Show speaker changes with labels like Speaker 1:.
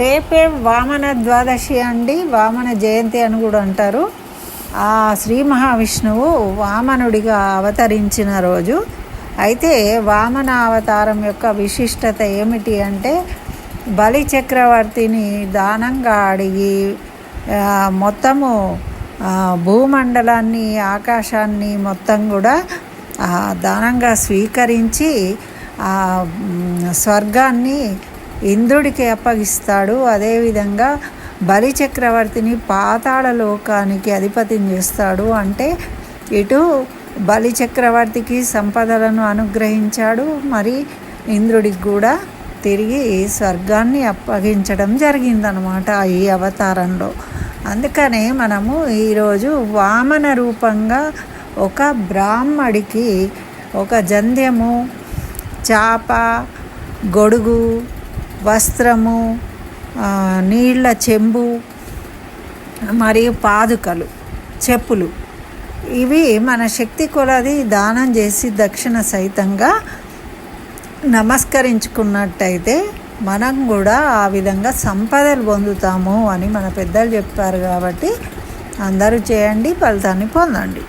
Speaker 1: రేపే వామన ద్వాదశి అండి. వామన జయంతి అని కూడా అంటారు. ఆ శ్రీ మహావిష్ణువు వామనుడిగా అవతరించిన రోజు. అయితే వామన అవతారం యొక్క విశిష్టత ఏమిటి అంటే బలి చక్రవర్తిని దానంగా అడిగి మొత్తము భూమండలాన్ని ఆకాశాన్ని మొత్తం కూడా దానంగా స్వీకరించి స్వర్గాన్ని ఇంద్రుడికి అప్పగిస్తాడు. అదేవిధంగా బలి చక్రవర్తిని పాతాళ లోకానికి అధిపతిని చేస్తాడు. అంటే ఇటు బలి చక్రవర్తికి సంపదలను అనుగ్రహించాడు. మరి ఇంద్రుడికి కూడా తిరిగి స్వర్గాన్ని అప్పగించడం జరిగిందనమాట ఈ అవతారంలో. అందుకనే మనము ఈరోజు వామన రూపంగా ఒక బ్రాహ్మడికి ఒక జంధ్యము చాప గొడుగు వస్త్రము నీళ్ళ చెంబు మరియు పాదుకలు చెప్పులు. ఇవి మన శక్తి కొలది దానం చేసి దక్షిణ సహితంగా నమస్కరించుకున్నట్టయితే మనం కూడా ఆ విధంగా సంపదలు పొందుతాము అని మన పెద్దలు చెప్పారు కాబట్టి అందరూ చేయండి ఫలితాన్ని పొందండి.